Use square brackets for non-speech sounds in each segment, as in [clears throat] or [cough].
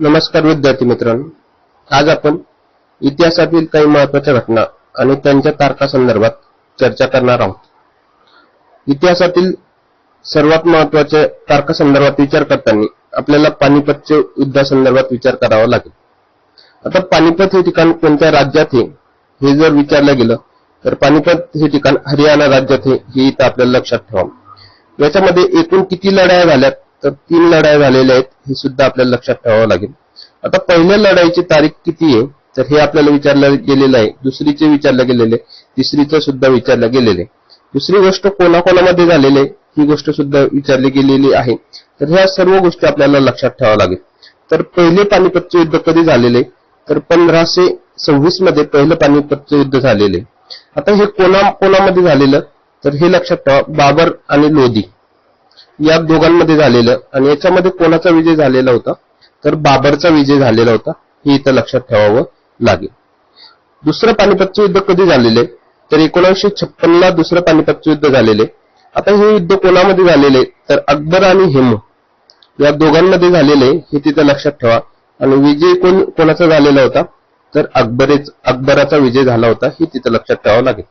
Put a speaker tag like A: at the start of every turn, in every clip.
A: नमस्कार विद्यार्थी मित्रांनो. आज आपण इतिहासातील काही महत्त्वाच्या घटना आणि त्यांच्या तारखा संदर्भात चर्चा करणार आहोत. इतिहासातील सर्वात महत्त्वाच्या तारखा संदर्भात विचार करताना आपल्याला पानिपतच्या युद्धासंदर्भात विचार करावा लागेल. आता पानिपत हे ठिकाण कोणत्या राज्यात आहे हे जर विचारलं गेलं तर पानिपत हे ठिकाण हरियाणा राज्यात हे इथं आपल्याला लक्षात ठेवावं याच्यामध्ये एकूण किती लढाया झाल्यात तर तीन लढाया झालेल्या आहेत हे सुद्धा आपल्याला लक्षात ठेवावं लागेल. आता पहिल्या लढाईची तारीख किती आहे? तर हे आपल्याला विचारलं गेलेलं आहे. दुसरीचे विचारलं गेलेले तिसरीचं सुद्धा विचारलं गेलेले दुसरी गोष्ट कोणाकोणामध्ये झालेली आहे ही गोष्ट सुद्धा विचारली गेलेली आहे. तर ह्या सर्व गोष्टी आपल्याला लक्षात ठेवावं लागेल. तर पहिले पानिपतचे युद्ध कधी झालेले तर पंधराशे सव्वीसमध्ये पहिलं पानिपतचे युद्ध झालेले आता हे कोणा कोणामध्ये झालेलं? तर हे लक्षात ठेवा. बाबर आणि लोधी. या दोघांमध्ये झालेलं आणि याच्यामध्ये कोणाचा विजय झालेला होता तर बाबरचा विजय झालेला होता हे इथं लक्षात ठेवावं लागेल. दुसरं पानिपतचं युद्ध कधी झालेले तर एकोणीसशे छप्पनला दुसरं पानिपतचं युद्ध झालेले आता हे युद्ध कोणामध्ये झालेले तर अकबर आणि हेमू या दोघांमध्ये झालेले हे तिथं लक्षात ठेवा. आणि विजय कोण कोणाचा झालेला होता? तर अकबरेच अकबराचा विजय झाला होता हे तिथं लक्षात ठेवावं लागेल.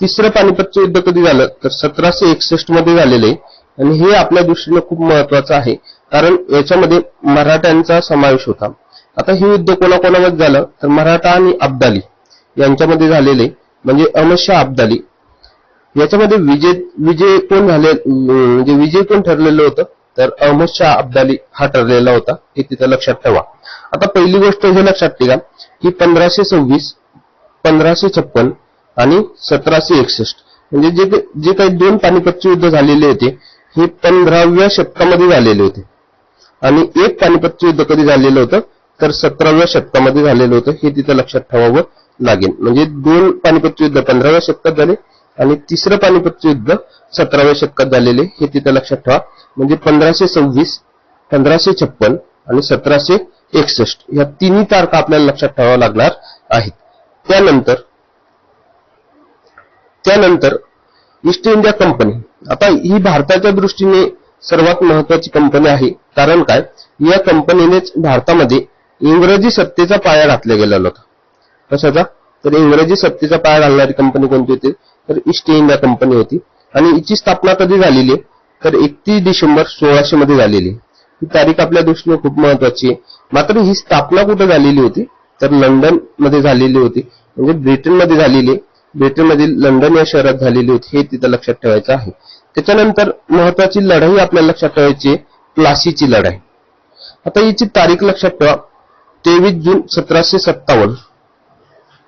A: तिसरं पानिपतचं युद्ध कधी झालं? तर सतराशे एकसष्टमध्ये झालेले. आणि हे आपल्या दृष्टीने खूप महत्वाचं आहे. कारण याच्यामध्ये मराठ्यांचा समावेश होता. आता हे युद्ध कोणाकोणामध्ये झालं? तर मराठा आणि अब्दाली यांच्यामध्ये झालेले. म्हणजे अमशा अब्दाली. याच्यामध्ये विजय विजय कोण झाले? म्हणजे विजय कोण ठरलेलं होतं? तर अहमद शाह अब्दाली हा ठरलेला होता. हे तिथं लक्षात ठेवा. आता पहिली गोष्ट हे लक्षात ठेवा की पंधराशे सव्वीस पंधराशे छप्पन आणि सतराशे एकसष्ट. म्हणजे जे जे काही दोन पानिपतचे युद्ध झालेले होते हे पंधराव्या शतकामध्ये झालेले होते. आणि एक पानिपतचे युद्ध कधी झालेलं होतं? तर सतराव्या शतकामध्ये झालेलं होतं हे तिथं लक्षात ठेवावं लागेल. म्हणजे दोन पानिपतचे युद्ध पंधराव्या शतकात झाले आणि तिसरं पानिपतचे युद्ध सतराव्या शतकात झालेले हे तिथं लक्षात ठेवा. म्हणजे पंधराशे सव्वीस पंधराशे छप्पन आणि सतराशे एकसष्ट. या तिन्ही तारखा आपल्याला लक्षात ठेवाव्या लागणार आहेत. त्यानंतर त्यानंतर ईस्ट इंडिया कंपनी आता ही भारताच्या दृष्टीने सर्वात महत्वाची कंपनी आहे. कारण काय? या कंपनीनेच भारतामध्ये इंग्रजी सत्तेचा पाया घातला गेलेला होता. कशाचा तर इंग्रजी सत्तेचा पाया घालणारी कंपनी कोणती होती? तर ईस्ट इंडिया कंपनी होती. आणि हिची स्थापना कधी झालेली आहे? तर एकतीस डिसेंबर सोळाशे मध्ये झालेली ही तारीख आपल्या दृष्टीने खूप महत्वाची आहे. मात्र ही स्थापना कुठे झालेली होती? तर लंडनमध्ये झालेली होती. म्हणजे ब्रिटनमध्ये झालेली ब्रिटनमधील लंडन या शहरात झालेली होती हे तिथं लक्षात ठेवायचं आहे. त्याच्यानंतर महत्वाची लढाई आपल्याला लक्षात ठेवायची प्लासीची लढाई. आता याची तारीख लक्षात ठेवा. तेवीस जून सतराशे सत्तावन्न.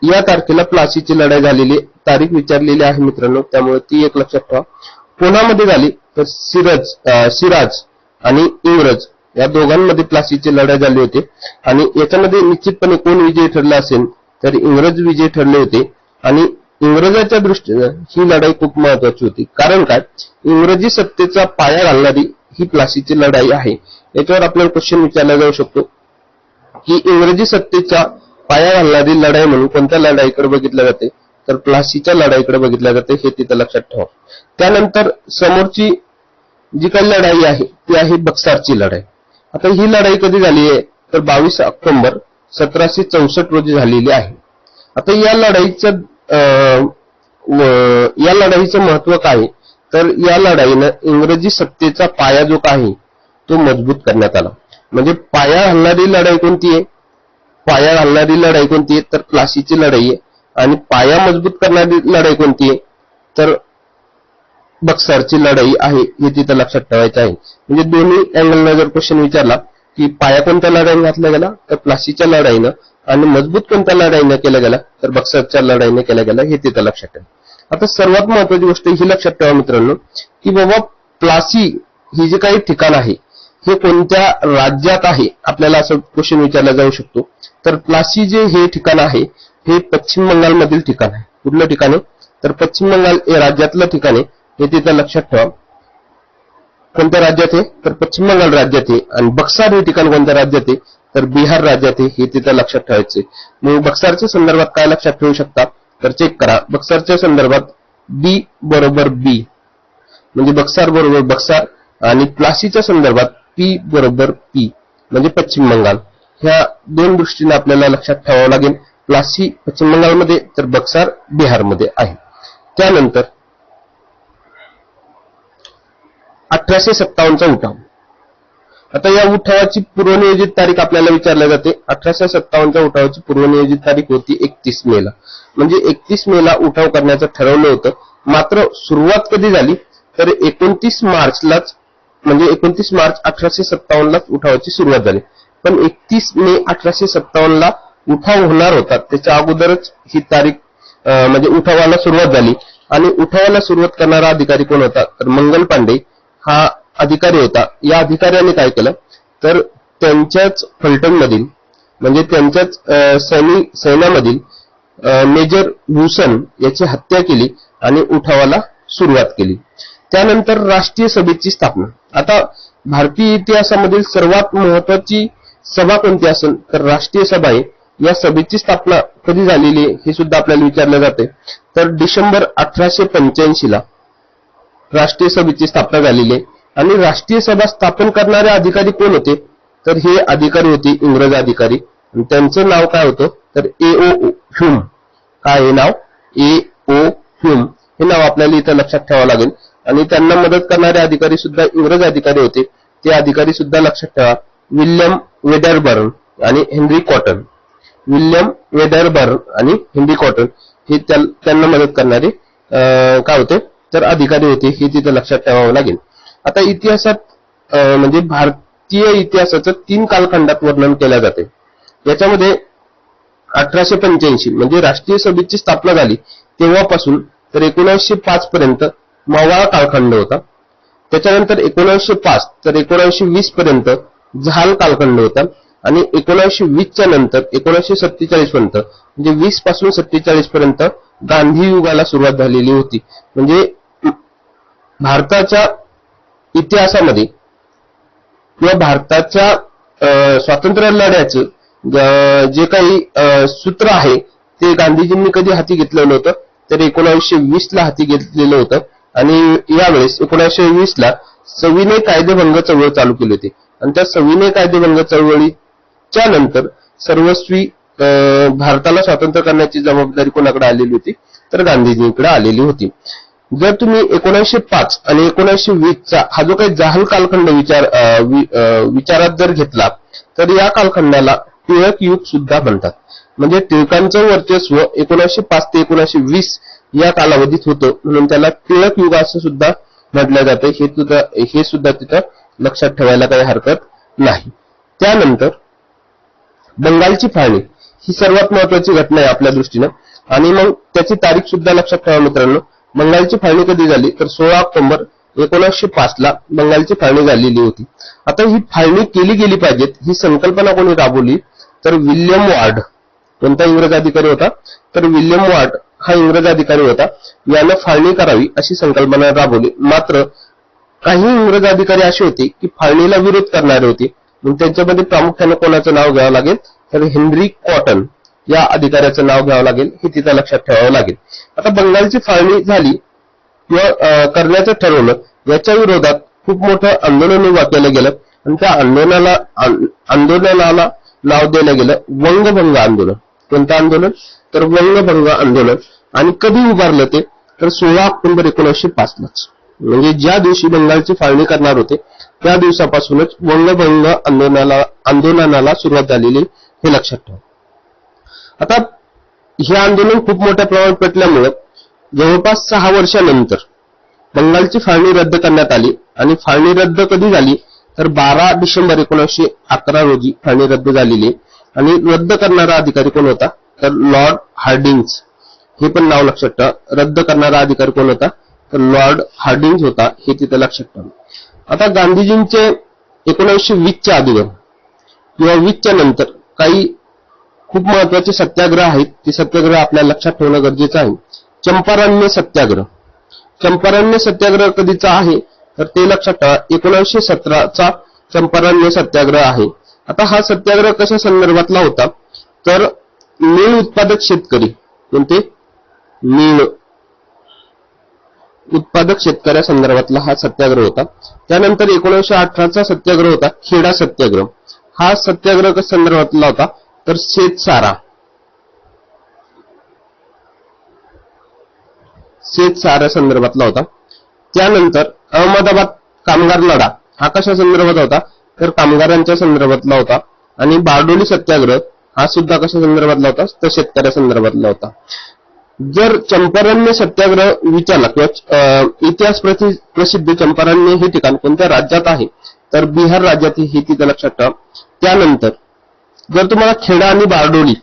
A: या तारखेला प्लासीची लढाई झालेली तारीख विचारलेली आहे मित्रांनो त्यामुळे ती एक लक्षात ठेवा. पुण्यामध्ये झाली तर सिरज सिराज आणि इंग्रज या दोघांमध्ये प्लासीची लढाई झाली होती. आणि याच्यामध्ये निश्चितपणे कोण विजयी ठरला असेल तर इंग्रज विजयी ठरले होते. आणि इंग्रजाच्या दृष्टीने ही लढाई खूप महत्वाची होती. कारण काय? इंग्रजी सत्तेचा पाया घालणारी ही प्लासीची लढाई आहे. याच्यावर आपल्याला क्वेश्चन विचारला जाऊ शकतो. की इंग्रजी सत्तेचा पाया घालणारी लढाई म्हणून कोणत्या लढाईकडे बघितलं जाते? तर प्लासीच्या लढाईकडे बघितल्या जाते हे तिथं लक्षात ठेवा. त्यानंतर समोरची जी काही लढाई आहे ती आहे बक्सारची लढाई. आता ही लढाई कधी झाली आहे? तर बावीस ऑक्टोबर सतराशे चौसष्ट रोजी झालेली आहे. आता या लढाईचं या लढाईचं महत्त्व काय? तर या लढाईनं इंग्रजी सत्तेचा पाया जो आहे तो मजबूत करण्यात आला. म्हणजे पाया घालणारी लढाई कोणती आहे? पाया घालणारी लढाई कोणती आहे? तर प्लासीची लढाई आहे. आणि पाया मजबूत करणारी लढाई कोणती आहे? तर बक्सरची लढाई आहे हे तिथं लक्षात ठेवायचं आहे. म्हणजे दोन्ही अँगलनं जर क्वेश्चन विचारला की पाया कोणत्या लढाईने घातला गेला? तर प्लासीच्या लढाईनं आणि मजबूत कोणत्या लढाईने केला गेला तर बक्सरच्या लढाईने केला गेला हे तिथं लक्षात ठेवा. आता सर्वात महत्वाची गोष्ट ही लक्षात ठेवा मित्रांनो की बाबा प्लासी ही जे काही ठिकाण आहे हे कोणत्या राज्यात आहे आपल्याला असं क्वेश्चन विचारला जाऊ शकतो. तर प्लासी जे हे ठिकाण आहे हे पश्चिम बंगालमधील ठिकाण आहे. कुठलं ठिकाण आहे? तर पश्चिम बंगाल हे राज्यातलं ठिकाण आहे हे तिथं लक्षात ठेवा. कोणत्या राज्यात आहे? तर पश्चिम बंगाल राज्यात आहे. आणि बक्सार हे ठिकाण कोणत्या राज्यात आहे? तर बिहार राज्यात हे तिथं लक्षात ठेवायचे. मग बक्सारच्या संदर्भात काय लक्षात ठेवू शकता? तर चेक करा. बक्सारच्या संदर्भात बी बरोबर बी म्हणजे बक्सार बरोबर बक्सार आणि प्लासीच्या संदर्भात पी बरोबर पी म्हणजे पश्चिम बंगाल. ह्या दोन दृष्टीने आपल्याला लक्षात ठेवावं लागेल. प्लासी पश्चिम बंगालमध्ये तर बक्सार बिहारमध्ये आहे. त्यानंतर अठराशे सत्तावन्नचा उठाव. आता या उठावाची पूर्वनियोजित तारीख आपल्याला विचारल्या जाते. अठराशे सत्तावन्नच्या उठावाची पूर्वनियोजित तारीख होती एकतीस मेला म्हणजे एकतीस मेला उठाव करण्याचं ठरवलं होतं. मात्र सुरुवात कधी झाली? तर एकोणतीस मार्चलाच म्हणजे एकोणतीस मार्च अठराशे सत्तावन्नलाच उठावाची सुरुवात झाली. पण एकतीस मे अठराशे सत्तावन्नला उठाव होणार होता. त्याच्या अगोदरच ही तारीख म्हणजे उठावाला सुरुवात झाली. आणि उठावाला सुरुवात करणारा अधिकारी कोण होता? तर मंगल पांडे. हा अधिकारी होता. या अधिकाऱ्याने काय केलं? तर त्यांच्याच फलटणमधील म्हणजे त्यांच्याच सैनी सैन्यामधील मेजर भूषण याची हत्या केली आणि उठावाला सुरुवात केली. त्यानंतर राष्ट्रीय सभेची स्थापना. आता भारतीय इतिहासामधील सर्वात महत्वाची सभा कोणती असेल? तर राष्ट्रीय सभा आहे. या सभेची स्थापना कधी झालेली आहे? हे सुद्धा आपल्याला विचारले जाते. तर डिसेंबर अठराशे पंच्याऐंशी ला राष्ट्रीय सभेची स्थापना झालेली आहे. आणि राष्ट्रीय सभा स्थापन करणारे अधिकारी कोण होते? तर हे अधिकारी होते इंग्रज अधिकारी. त्यांचं नाव काय होतं? तर ए ओ ह्युम काय हे नाव? ए ओ ह्युम हे नाव आपल्याला इथं लक्षात ठेवावं लागेल. आणि त्यांना मदत करणारे अधिकारी सुद्धा इंग्रज अधिकारी होते. ते अधिकारी सुद्धा लक्षात ठेवा. विल्यम वेडरबर्न आणि हेनरी कॉटन. विल्यम वेडरबर्न आणि हेनरी कॉटन हे त्यांना मदत करणारे अं, काय होते? तर अधिकारी होते. हे तिथं लक्षात ठेवावं लागेल. आता इतिहासात म्हणजे भारतीय इतिहासाचं तीन कालखंडात वर्णन केल्या जाते. याच्यामध्ये अठराशे पंच्याऐंशी म्हणजे राष्ट्रीय सभेची स्थापना झाली तेव्हापासून तर एकोणीसशे पाच पर्यंत मवाळ कालखंड होता. त्याच्यानंतर एकोणीसशे पाच तर एकोणीसशे वीस पर्यंत झाल कालखंड होता. आणि एकोणीसशे वीसच्या नंतर एकोणीसशे सत्तेचाळीस पर्यंत म्हणजे वीसपासून सत्तेचाळीस पर्यंत गांधी युगाला सुरुवात झालेली होती. म्हणजे भारताच्या इतिहासामध्ये किंवा भारताच्या स्वातंत्र्य लढ्याचं जे काही सूत्र आहे ते गांधीजींनी कधी हाती घेतलेलं होतं तर एकोणीसशे वीस ला हाती घेतलेलं होतं. आणि यावेळेस एकोणीसशे वीस ला सविनय कायदेभंग चळवळ चालू केली होती. आणि त्या सविनय कायदेभंग चळवळीच्या नंतर सर्वस्वी अं, भारताला स्वातंत्र्य करण्याची जबाबदारी कोणाकडे आलेली होती? तर गांधीजींकडे आलेली होती. जर तुम्ही एकोणीसशे पाच आणि एकोणीसशे वीसचा हा जो काही जहाल कालखंड विचार विचारात जर घेतला तर या कालखंडाला टिळक युग सुद्धा म्हणतात. म्हणजे टिळकांचं वर्चस्व एकोणीसशे पाच ते एकोणीसशे वीस या कालावधीत होतं म्हणून त्याला टिळक युग असं सुद्धा म्हटलं जातं. हे सुद्धा हे सुद्धा तिथं लक्षात ठेवायला काही हरकत नाही. त्यानंतर बंगालची फाळणी ही सर्वात महत्वाची घटना आहे आपल्या दृष्टीनं. आणि मग त्याची तारीख सुद्धा लक्षात ठेवा मित्रांनो. बंगालची फाळणी कधी झाली? तर सोळा ऑक्टोबर एकोणीसशे पाच ला बंगालची फाळणी झालेली होती. आता ही फाळणी केली गेली पाहिजेत ही संकल्पना कोणी राबवली? तर विल्यम वार्ड. कोणता इंग्रज अधिकारी होता? तर विल्यम वार्ड हा इंग्रज अधिकारी होता. यानं फाळणी करावी अशी संकल्पना राबवली. मात्र काही इंग्रज अधिकारी असे होते की फाळणीला विरोध करणारे होते. मग त्यांच्यामध्ये प्रामुख्याने कोणाचं नाव घ्यावं लागेल? तर हेनरी कॉटन. या अधिकाऱ्याचं नाव घ्यावं लागेल हे तिथं लक्षात ठेवावं लागेल. आता बंगालची फाळणी झाली किंवा करण्याचं ठरवलं याच्या विरोधात खूप मोठं आंदोलन उभा केलं गेलं. आणि त्या आंदोलनाला आंदोलनाला नाव दिलं गेलं वंगभंग आंदोलन. कोणतं आंदोलन? तर वंगभंग आंदोलन. आणि कधी उभारलं ते? तर सोळा ऑक्टोबर एकोणीसशे पाच लाच म्हणजे ज्या दिवशी बंगालची फाळणी करणार होते त्या दिवसापासूनच वंगभंग आंदोलनाला आंदोलनाला सुरुवात झालेली हे लक्षात ठेवा. आता हे आंदोलन खूप मोठ्या प्रमाणात पेटल्यामुळं जवळपास सहा वर्षानंतर बंगालची फाळणी रद्द करण्यात आली आणि फाळणी रद्द कधी झाली तर बारा डिसेंबर एकोणीसशे अकरा रोजी फाळणी रद्द झालेली आणि रद्द करणारा अधिकारी कोण होता तर लॉर्ड हार्डिंग्स. हे पण नाव लक्षात ठेवा. रद्द करणारा अधिकारी कोण होता तर लॉर्ड हार्डिंग्स होता हे तिथे लक्षात ठेवा. आता गांधीजींचे एकोणीसशे वीसच्या अगोदर किंवा वीसच्या नंतर काही खूप महत्त्वाचे सत्याग्रह आहेत. ते सत्याग्रह आपल्या लक्षात ठेवणं गरजेचं आहे. चंपारण्य सत्याग्रह. चंपारण्य सत्याग्रह कधीचा आहे? तर ते लक्षात ठेवा. एकोणीसशे सतराचा चंपारण्य सत्याग्रह आहे. आता हा सत्याग्रह कशा संदर्भातला होता? तर मीळ उत्पादक शेतकरी. कोणते? मीळ उत्पादक शेतकऱ्या संदर्भातला हा सत्याग्रह होता. त्यानंतर एकोणीसशे अठराचा सत्याग्रह होता. खेडा सत्याग्रह. हा सत्याग्रह संदर्भातला होता? तर शेतसारा शेतसारा संदर्भातला होता. त्यानंतर अहमदाबाद कामगार लढा हा कशा संदर्भात होता? तर कामगारांच्या संदर्भातला होता. आणि बारडोली सत्याग्रह हा सुद्धा कशा संदर्भातला होता? तर शेतकऱ्या संदर्भातला होता. जर चंपारण्य सत्याग्रह विचारला किंवा अं, इतिहास प्रति- प्रसिद्ध चंपारण्य हे ठिकाण कोणत्या राज्यात आहे? तर बिहार राज्यात हे तिथं लक्षात ठेवा. त्यानंतर जर तुम्हाला खेडा आणि बारडोली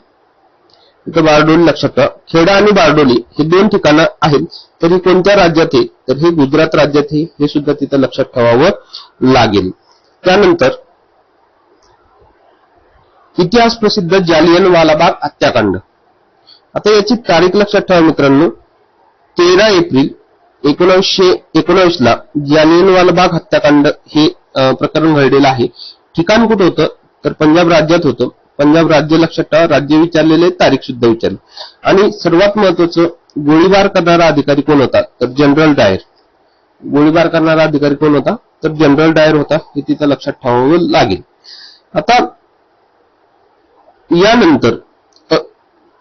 A: इथं बारडोली लक्षात ठेवा. खेडा आणि बारडोली हे दोन ठिकाणं आहेत. तर कोणत्या राज्यात आहे? तर हे गुजरात राज्यात आहे. हे सुद्धा तिथं लक्षात ठेवावं लागेल. त्यानंतर इतिहास प्रसिद्ध जालियनवालाबाग हत्याकांड. आता याची तारीख लक्षात ठेवा मित्रांनो. तेरा एप्रिल एकोणीसशे एकोणावीस ला जालियनवालाबाग हत्याकांड हे प्रकरण घडलेलं आहे. ठिकाण कुठं होतं? तर पंजाब राज्यात होतं. पंजाब राज्य लक्षात ठेवा. राज्य विचारलेले तारीख सुद्धा विचारली. आणि सर्वात महत्वाचं गोळीबार करणारा अधिकारी कोण होता? तर जनरल डायर. गोळीबार करणारा अधिकारी कोण होता? तर जनरल डायर होता हे तिथं लक्षात ठेवावं लागेल. आता यानंतर म्हणजे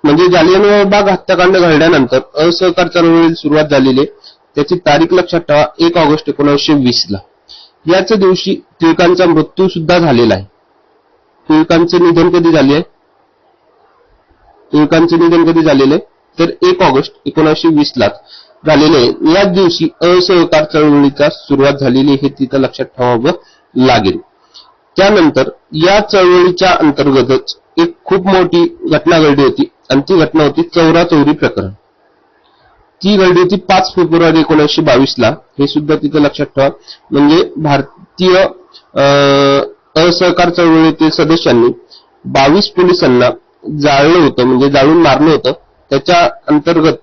A: म्हणजे जालियनवाला हत्याकांड घडल्यानंतर असहकार चळवळीला सुरुवात झालेली आहे. त्याची तारीख लक्षात ठेवा एक ऑगस्ट एकोणीसशे वीस ला याच दिवशी टिळकांचा मृत्यू सुद्धा झालेला आहे. टिळकांचे निधन कधी झाले आहे टिळकांचे निधन कधी झालेले तर एक ऑगस्ट एकोणीसशे वीस ला झालेले आहे. याच दिवशी असहकार चळवळीचा सुरुवात झालेली हे तिथं लक्षात ठेवावं लागेल. त्यानंतर या चळवळीच्या अंतर्गतच एक खूप मोठी घटना घडली होती आणि ती घटना होती चौरा चौरी प्रकरण. ती घडली होती पाच फेब्रुवारी एकोणीसशे बावीस ला. हे सुद्धा तिथे लक्षात ठेवा. म्हणजे भारतीय अं, असहकार चळवळीतील सदस्यांनी बावीस पोलिसांना जाळलं होतं म्हणजे जाळून मारलं होतं. त्याच्या अंतर्गत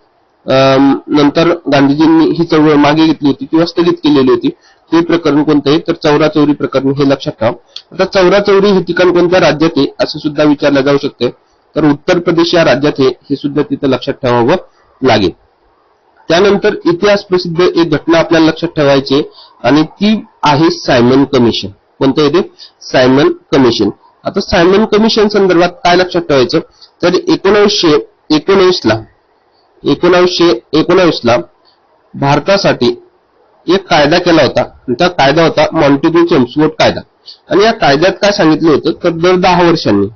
A: नंतर गांधीजींनी ही चळवळ मागे घेतली होती किंवा स्थगित केलेली होती. ते प्रकरण कोणतं आहे तर चौरा चौरी प्रकरण हे लक्षात ठेवा. आता चौरा चौरी हे ठिकाण कोणत्या राज्यात आहे असं सुद्धा विचारलं जाऊ शकते. तर उत्तर प्रदेश या राज्यात आहे हे सुद्धा तिथं लक्षात ठेवावं लागेल. त्यानंतर इतिहास प्रसिद्ध एक घटना आपल्याला लक्षात ठेवायची आणि ती आहे सायमन कमिशन. कोणतं येते सायमन कमिशन आता सायमन कमिशन संदर्भात काय लक्षात ठेवायचं? तर एकोणीसशे एकोणीस ला एकोणीसशे ला भारतासाठी एक कायदा केला होता. आणि त्या कायदा होता मॉन्टेग्यू चेम्सवोट कायदा. आणि या कायद्यात काय सांगितलं होतं? तर दर दहा वर्षांनी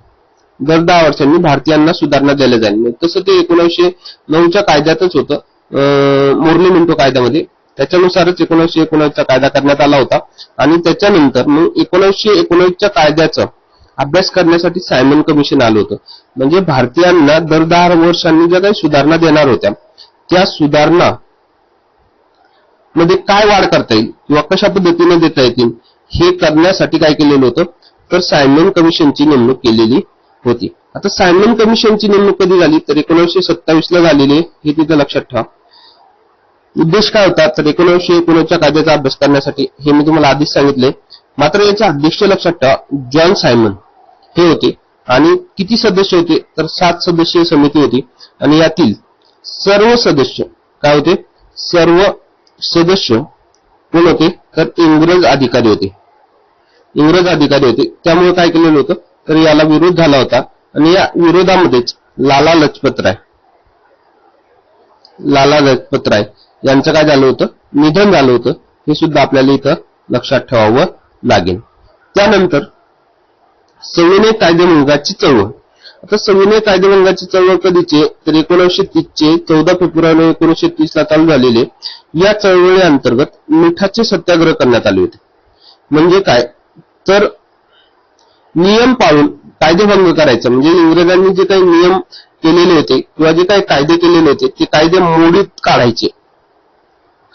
A: दर दहा वर्षांनी भारतीयांना सुधारणा दिल्या जाईल. तसं ते एकोणीसशे नऊच्या कायद्यातच होतं. अं, मोर्ली मिंटो कायद्यामध्ये. त्याच्यानुसारच एकोणीसशे एकोणीसचा कायदा करण्यात आला होता. आणि त्याच्यानंतर मग एकोणीसशे एकोणीसच्या कायद्याचा अभ्यास करण्यासाठी सायमन कमिशन आलं होतं. म्हणजे भारतीयांना दर दहा वर्षांनी ज्या काही सुधारणा देणार होत्या त्या सुधारणा मध्ये काय वाढ करता येईल किंवा कशा पद्धतीने देता येतील हे करण्यासाठी काय केलेलं होतं? तर सायमन कमिशनची नेमणूक केलेली होती. आता सायमन कमिशनची नेमणूक कधी झाली? तर एकोणीसशे सत्तावीस ला झालेली हे तिथं लक्षात ठेवा. उद्देश काय होता? तर एकोणीसशे एकोणीसच्या कायद्याचा अभ्यास करण्यासाठी हे मी तुम्हाला आधीच सांगितले. मात्र याचे अध्यक्ष लक्षात ठेवा जॉन सायमन हे होते आणि किती सदस्य होते? तर सात सदस्यीय समिती होती आणि यातील सर्व सदस्य काय होते? सर्व सदस्य कोण होते? तर इंग्रज अधिकारी होते. इंग्रज अधिकारी होते. त्यामुळे काय केलेलं होतं? तर याला विरोध झाला होता आणि या विरोधामध्येच लाला लजपत राय लाला लजपत राय यांचं काय झालं होतं? निधन झालं होतं. हे सुद्धा आपल्याला इथं लक्षात ठेवावं लागेल. त्यानंतर सविनय कायदेभंगाची चळवळ. आता सविनय कायदेभंगाची चळवळ कधीचे? तर एकोणीसशे तीस चे चौदा फेब्रुवारी एकोणीसशे तीस ला चालू झालेले या चळवळी अंतर्गत मिठाचे सत्याग्रह करण्यात आले होते. म्हणजे काय? तर नियम पाळून कायदेभंग करायचा. म्हणजे इंग्रजांनी जे काही नियम केलेले होते किंवा जे काही कायदे केलेले होते ते कायदे मोडीत काढायचे.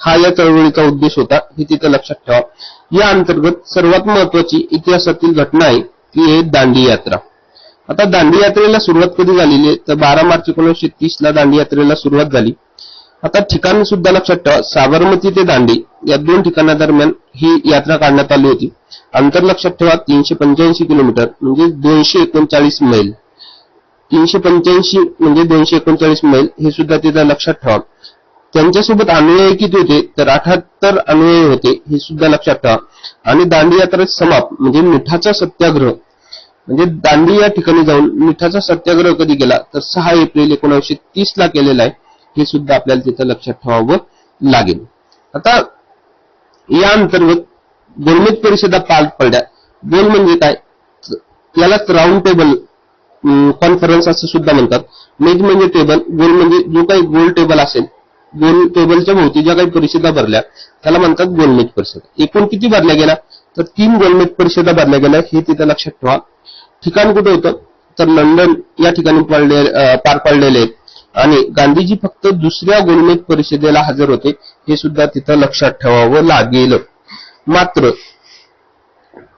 A: हा या चळवळीचा उद्देश होता हे तिथं लक्षात ठेवा. या अंतर्गत सर्वात महत्वाची इतिहासातील घटना आहे ती आहे दांडी यात्रा. आता दांडी यात्रेला सुरुवात कधी झालेली आहे? तर बारा मार्च एकोणीसशे तीस ला दांडी यात्रेला सुरुवात झाली. आता ठिकाण सुद्धा लक्षात ठेवा साबरमती ते दांडी या दोन ठिकाणादरम्यान ही यात्रा काढण्यात आली होती. अंतर लक्षात ठेवा तीनशे पंच्याऐंशी किलोमीटर म्हणजे दोनशे एकोणचाळीस मैल. तीनशे पंच्याऐंशी म्हणजे दोनशे एकोणचाळीस मैल हे सुद्धा तिथं लक्षात ठेवा. त्यांच्यासोबत अनुयायी किती होते? तर अठ्याहत्तर अनुयायी होते हे सुद्धा लक्षात ठेवा. आणि दांडी यात्रा समाप म्हणजे मिठाचा सत्याग्रह. म्हणजे दांडी या ठिकाणी जाऊन मिठाचा सत्याग्रह कधी गेला तर सहा एप्रिल एकोणीसशे तीस ला केलेला आहे. हे सुद्धा आपल्याला तिथं लक्षात ठेवावं लागेल. आता या अंतर्गत गोलमेज परिषदा पार पडल्या. गोल म्हणजे काय? यालाच राऊंड टेबल कॉन्फरन्स असं सुद्धा म्हणतात. मेज म्हणजे टेबल गोल म्हणजे जो काही गोल टेबल असेल गोल टेबलच्या भोवती ज्या काही परिषदा भरल्या त्याला म्हणतात गोलमेज परिषद. एकूण किती भरल्या गेल्या? तर तीन गोलमेज परिषदा भरल्या गेल्या हे तिथं लक्षात ठेवा. ठिकाण कुठं होतं? तर लंडन या ठिकाणी पार पडलेले आहेत. आणि गांधीजी फक्त दुसऱ्या गोलमेज परिषदेला हजर होते हे सुद्धा तिथं लक्षात ठेवावं लागेल. मात्र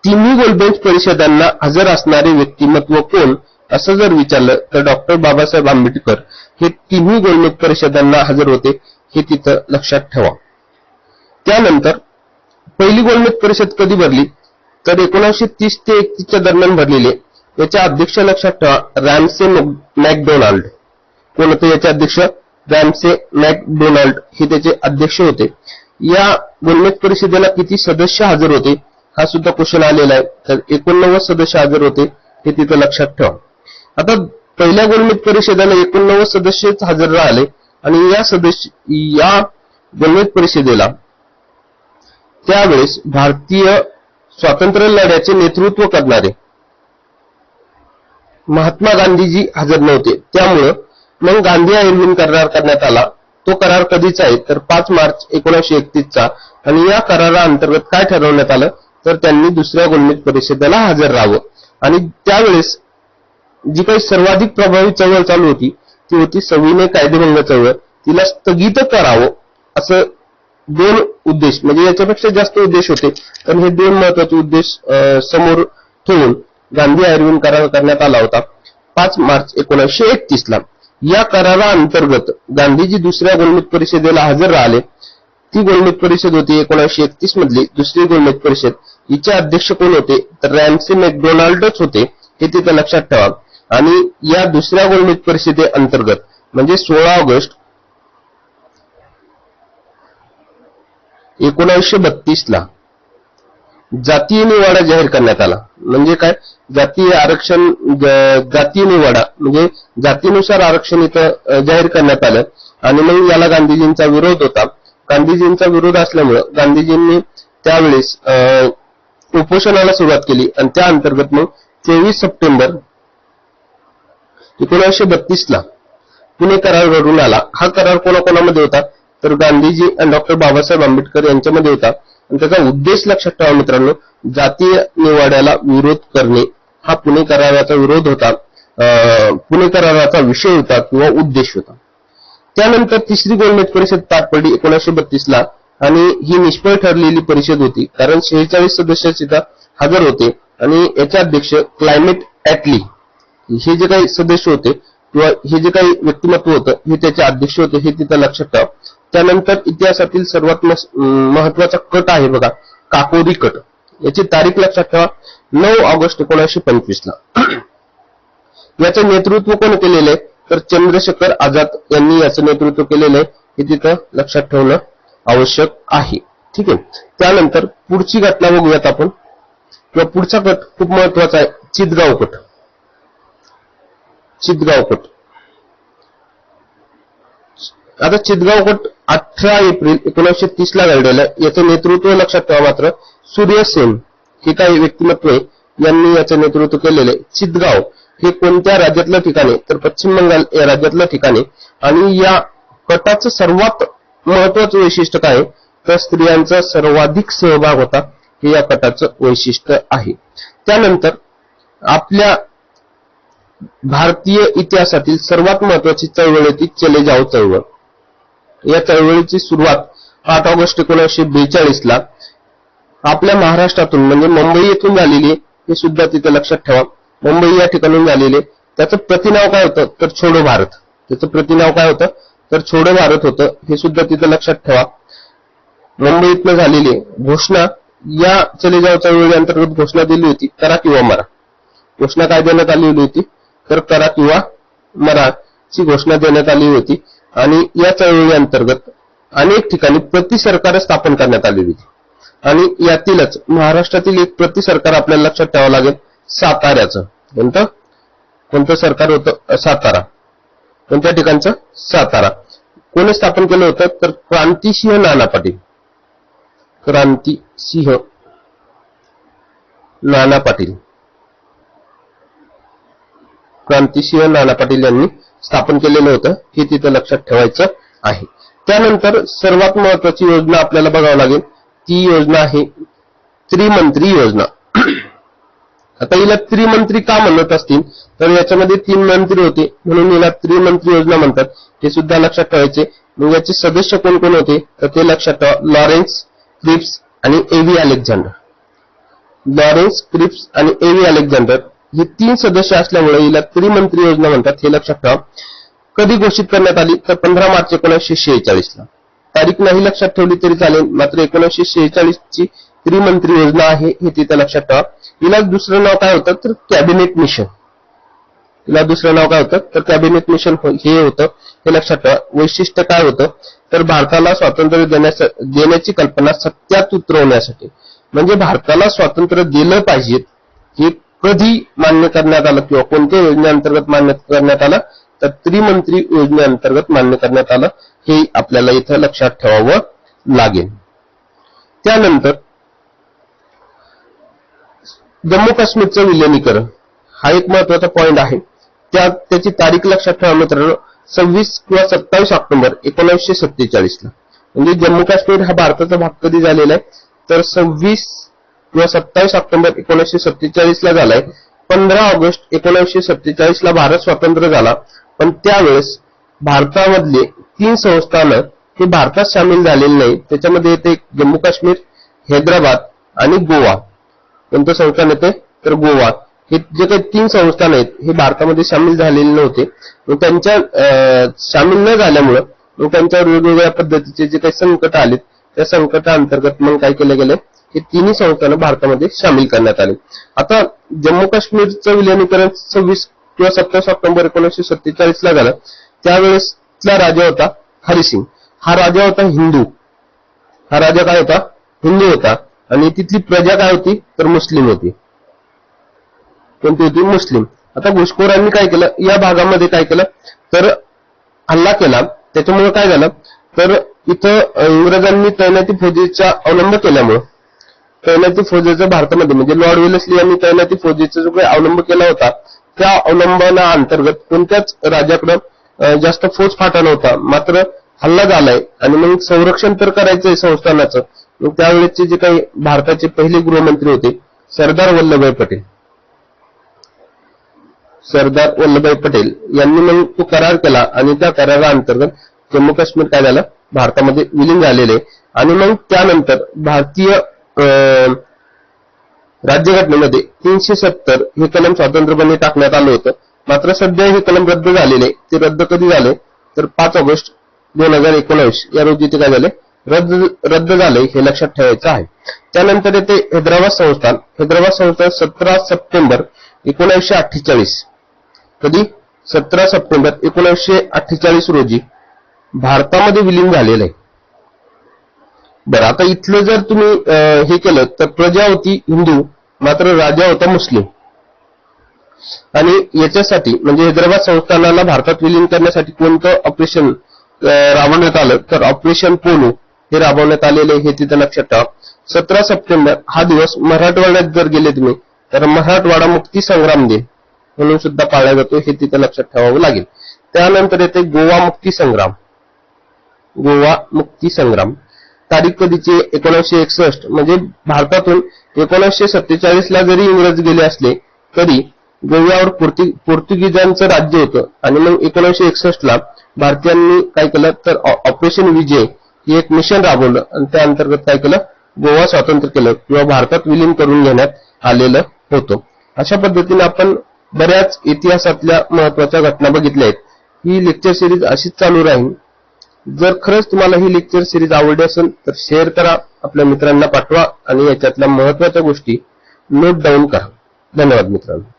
A: तिन्ही गोलबेंच परिषदांना हजर असणारे व्यक्तिमत्व कोण? असं जर विचारलं तर डॉक्टर बाबासाहेब आंबेडकर हे तिन्ही गोलमेज परिषदांना हजर होते हे तिथं लक्षात ठेवा. त्यानंतर पहिली गोलमेज परिषद कधी भरली? तर एकोणीसशे तीस ते एकतीसच्या दरम्यान भरलेली आहे. याच्या अध्यक्ष लक्षात ठेवा रॅमसे मॅकडोनाल्ड. कोण होते याचे अध्यक्ष? रॅमसे मॅकडोनाल्ड हे त्याचे अध्यक्ष होते. या गोलमेज परिषदेला किती सदस्य हजर होते? हा सुद्धा क्वेश्चन आलेला आहे. तर एकोणनव्वद सदस्य हजर होते हे तिथं लक्षात ठेवा. आता पहिल्या गोलमेज परिषदेला एकोणनव्वद सदस्यच हजर राहिले आणि या सदस्य या गोलमेज परिषदेला त्यावेळेस भारतीय स्वातंत्र्य लढ्याचे नेतृत्व करणारे महात्मा गांधीजी हजर नव्हते. त्यामुळं मग गांधी आयोजन करार करण्यात आला. तो करार कधीचा आहे? तर पाच मार्च एकोणीसशे एकतीसचा. आणि या कराराअंतर्गत काय ठरवण्यात आलं? तर त्यांनी दुसऱ्या गोलमेज परिषदेला हजर राहावं. आणि त्यावेळेस जी काही सर्वाधिक प्रभावी चळवळ चालू होती ती होती सविनय कायदेभंग चळवळ. तिला स्थगित करावं असं दोन उद्देश म्हणजे याच्यापेक्षा जास्त उद्देश होते. पण हे दोन महत्त्वाचे उद्देश अं, समोर ठेवून गांधी आयुर्वेद करार करण्यात आला होता. पाच मार्च एकोणीसशे एकतीस ला. या कराराअंतर्गत गांधीजी दुसऱ्या गोलमेज परिषदेला हजर राहिले. ती गोलमेज परिषद होती एकोणीसशे एकतीस मधली. दुसरी गोलमेज परिषद. हिचे अध्यक्ष कोण होते? तर रॅमसे मॅकडोनाल्डच होते. हे तिथं लक्षात ठेवा. आणि या दुसऱ्या गोलमेज परिषदे अंतर्गत म्हणजे सोळा ऑगस्ट एकोणीसशे बत्तीस ला जातीय निवाडा जाहीर करण्यात आला. म्हणजे काय? जातीय आरक्षण जातीय निवाडा म्हणजे जातीनुसार आरक्षण इथं जाहीर करण्यात आलं. आणि मग याला गांधीजींचा विरोध होता. गांधीजींचा विरोध असल्यामुळं गांधीजींनी त्यावेळेस उपोषणाला सुरुवात केली. आणि त्या अंतर्गत मग तेवीस सप्टेंबर एकोणीसशे बत्तीस ला पुणे करार घडून आला. हा करार कोणाकोणामध्ये होता? तर गांधीजी आणि डॉक्टर बाबासाहेब आंबेडकर यांच्यामध्ये होता. आणि त्याचा उद्देश लक्षात ठेवा मित्रांनो जातीय निवाड्याला विरोध करणे हा पुणे कराराचा विरोध होता. पुणे कराराचा विषय होता किंवा उद्देश होता. त्यानंतर तिसरी गोलमेज परिषद पार पडली एकोणीसशे बत्तीस ला आणि ही निष्फळ ठरलेली परिषद होती. कारण शेहेचाळीस सदस्य तिथं हजर होते. आणि याचे अध्यक्ष क्लायमेट ऍटली हे जे काही सदस्य होते किंवा हे जे काही व्यक्तिमत्व होतं हे त्याचे अध्यक्ष होते हे तिथं लक्षात ठेवा. त्यानंतर इतिहासातील सर्वात महत्त्वाचा कट आहे बघा काकोरी कट. याची तारीख लक्षात ठेवा. नऊ ऑगस्ट एकोणीसशे पंचवीस ला [clears throat] याचं नेतृत्व कोण केलेलं आहे? तर चंद्रशेखर आझाद यांनी याचं नेतृत्व केलेलं आहे. हे तिथं लक्षात ठेवणं आवश्यक आहे. ठीक आहे? त्यानंतर पुढची घटना बघूयात आपण. किंवा पुढचा कट खूप महत्त्वाचा आहे. चितगाव कट. चितगावकट. आता चितगावकट अठरा एप्रिल एकोणीसशे तीस ला घडलेलं याचं नेतृत्व लक्षात ठेवा मात्र सूर्यसेन हे काही व्यक्तिमत्व यांनी याचं नेतृत्व केलेलं आहे. चितगाव हे कोणत्या राज्यातलं ठिकाण आहे? तर पश्चिम बंगाल या राज्यातलं ठिकाण आहे. आणि या कटाचं सर्वात महत्वाचं वैशिष्ट्य काय तर स्त्रियांचा सर्वाधिक सहभाग होता हे या कटाचं वैशिष्ट्य आहे. त्यानंतर आपल्या भारतीय इतिहासातील सर्वात महत्वाची चळवळ होती चले जाओ चळवळ. या चळवळीची सुरुवात आठ ऑगस्ट एकोणीसशे बेचाळीस ला आपल्या महाराष्ट्रातून म्हणजे मुंबई येथून झालेली हे सुद्धा तिथे लक्षात ठेवा. मुंबई या ठिकाणून झालेले त्याचं प्रतिनाव काय होतं? तर छोडो भारत. त्याचं प्रतिनाव काय होतं? तर छोडो भारत होतं हे सुद्धा तिथे लक्षात ठेवा. मुंबईतनं झालेली घोषणा या चले जाओ चळवळी अंतर्गत घोषणा दिली होती करा किंवा मरा घोषणा काय देण्यात आलेली होती? तर करा किंवा मरा ची घोषणा देण्यात आली होती आणि या चळवळी अंतर्गत अनेक ठिकाणी प्रति सरकार स्थापन करण्यात आलेली होती. आणि यातीलच महाराष्ट्रातील एक प्रति सरकार आपल्याला लक्षात ठेवावं लागेल साताऱ्याचं. कोणतं? कोणतं सरकार होतं? सातारा. कोणत्या ठिकाणचं? सातारा. कोणी स्थापन केलं होतं? तर क्रांतिसिंह नाना पाटील. क्रांतिसिंह नाना पाटील. क्रांतिसिंह नाना पाटील यांनी स्थापन केलेलं होतं हे तिथं लक्षात ठेवायचं आहे. त्यानंतर सर्वात महत्वाची योजना आपल्याला बघावं लागेल ती योजना आहे त्रिमंत्री योजना. [clears throat] आता हिला त्रिमंत्री का म्हणत असतील? तर याच्यामध्ये तीन मंत्री होते म्हणून हिला त्रिमंत्री योजना म्हणतात. हे सुद्धा लक्षात ठेवायचे. मग याचे सदस्य कोण कोण होते? तर ते लक्षात ठेवा लॉरेन्स क्रिप्स आणि एव्ही अलेक्झांडर. लॉरेन्स क्रिप्स आणि एव्ही अलेक्झांडर हे तीन सदस्य असल्यामुळे हिला त्रिमंत्री योजना म्हणतात हे लक्षात ठेवा. कधी घोषित करण्यात आली? तर पंधरा मार्च एकोणीसशे शेहेचाळीसला. तारीख नाही लक्षात ठेवली तरी चालेल मात्र एकोणीसशे शेहेचाळीस ची त्रिमंत्री योजना आहे हे तिथे लक्षात ठेवा. हिला दुसरं नाव काय होतं? तर कॅबिनेट मिशन. हिला दुसरं नाव काय होतं? तर कॅबिनेट मिशन हो-, हे होतं हे लक्षात ठेवा. वैशिष्ट्य काय होतं? तर भारताला स्वातंत्र्य देण्यास देण्याची कल्पना सत्यात उतरवण्यासाठी. म्हणजे भारताला स्वातंत्र्य दिलं पाहिजे ही कधी मान्य करण्यात आलं किंवा कोणत्या योजनेअंतर्गत मान्य करण्यात आलं तर त्रिमंत्री योजनेअंतर्गत मान्य करण्यात आलं हे आपल्याला इथं लक्षात ठेवावं लागेल. त्यानंतर जम्मू काश्मीरचं विलिनीकरण. हा एक महत्त्वाचा पॉइंट आहे. त्या त्याची तारीख लक्षात ठेवा मित्रांनो. सव्वीस किंवा सत्तावीस ऑक्टोबर एकोणीसशे सत्तेचाळीस ला म्हणजे जम्मू काश्मीर हा भारताचा भाग कधी झालेला आहे? तर सव्वीस किंवा सत्तावीस ऑक्टोबर एकोणीसशे सत्तेचाळीस ला झालाय. पंधरा ऑगस्ट एकोणीसशे सत्तेचाळीस ला भारत स्वतंत्र झाला. पण त्यावेळेस भारतामधले तीन संस्थानं हे भारतात सामील झालेले नाही त्याच्यामध्ये येते जम्मू काश्मीर हैदराबाद आणि गोवा. कोणतं संस्थान येते तर गोवा. हे जे काही तीन संस्थान आहेत हे भारतामध्ये सामील झालेले नव्हते. मग त्यांच्या सामील न झाल्यामुळं मग त्यांच्यावर वेगवेगळ्या पद्धतीचे जे काही संकट आलेत त्या संकटाअंतर्गत मग काय केलं गेलं? हे तिन्ही संस्थानं भारतामध्ये सामील करण्यात आले. आता जम्मू काश्मीरचं विलिनीकरण सव्वीस किंवा सत्तावीस ऑक्टोबर एकोणीसशे सत्तेचाळीस ला झालं. त्यावेळेसला राजा होता हरिसिंग. हा राजा होता हिंदू. हा राजा काय होता? हिंदू होता. आणि तिथली प्रजा काय होती? तर मुस्लिम होती. कोणती होती? मुस्लिम. आता घुसखोरांनी काय केलं? या भागामध्ये काय केलं? तर हल्ला केला. त्याच्यामुळे काय झालं? तर इथं इंग्रजांनी तैनाती फौजेचा अवलंब केल्यामुळं तैनाती फौजेचा भारतामध्ये म्हणजे लॉर्ड वेलेस्ली यांनी तैनाती फौजेचा जो काही अवलंब केला होता त्या अवलंबना अंतर्गत कोणत्याच राजाकडं जास्त फौज फाटा नव्हता. मात्र हल्ला झालाय आणि मग संरक्षण तर करायचंय संस्थानाचं. मग त्यावेळेचे जे काही भारताचे पहिले गृहमंत्री होते सरदार वल्लभभाई पटेल. सरदार वल्लभभाई पटेल यांनी मग तो करार केला आणि त्या करारा अंतर्गत जम्मू काश्मीर काय झालं? भारतामध्ये विलीन झालेले. आणि मग त्यानंतर भारतीय राज्यघटनेमध्ये तीनशे सत्तर हे कलम स्वातंत्र्यपणे टाकण्यात आलं होतं. मात्र सध्या हे कलम रद्द झालेले ते रद्द कधी झाले? तर पाच ऑगस्ट दोन हजार एकोणावीस या रोजी ते काय झाले? रद्द रद्द झाले हे लक्षात ठेवायचं आहे. त्यानंतर येते हैदराबाद संस्थान. हैदराबाद संस्थान सतरा सप्टेंबर एकोणीसशे अठ्ठेचाळीस. कधी? सतरा सप्टेंबर एकोणीसशे अठ्ठेचाळीस रोजी. भारतामध्ये विलीन झालेलं आहे. बरं आता इथलं जर तुम्ही हे केलं तर प्रजा होती हिंदू मात्र राजा होता मुस्लिम. आणि याच्यासाठी म्हणजे हैदराबाद संस्थानाला भारतात विलीन करण्यासाठी कोणतं ऑपरेशन राबवण्यात आलं तर ऑपरेशन पोलो हे राबवण्यात आलेले हे तिथं लक्षात ठेवा. सतरा सप्टेंबर हा दिवस मराठवाड्यात जर गेले तुम्ही तर मराठवाडा मुक्ती संग्राम दिन म्हणून सुद्धा पाळला जातो हे तिथं लक्षात ठेवावं लागेल. त्यानंतर येते गोवा मुक्ती संग्राम. गोवा मुक्ती संग्राम तारीख कधीची? एकोणीसशे एकसष्ट. म्हणजे भारतातून एकोणीसशे सत्तेचाळीस ला जरी इंग्रज गेले असले तरी गोव्यावर पोर्तुगीजांचं राज्य होतं. आणि मग एकोणीसशे एकसष्ट ला भारतीयांनी काय केलं? तर ऑपरेशन विजय हे एक मिशन राबवलं. आणि त्या अंतर्गत काय केलं? गोवा स्वातंत्र्य केलं. किंवा भारतात विलीन करून घेण्यात आलेलं होतं. अशा पद्धतीने आपण बऱ्याच इतिहासातल्या महत्त्वाच्या घटना बघितल्या आहेत. ही लेक्चर सिरीज अशीच चालू राहील. जर खरंच तुम्हाला ही लेक्चर सिरीज आवडली असेल तर शेअर करा आपल्या मित्रांना पाठवा आणि याच्यातल्या महत्त्वाच्या गोष्टी नोट डाऊन करा. धन्यवाद मित्रांनो.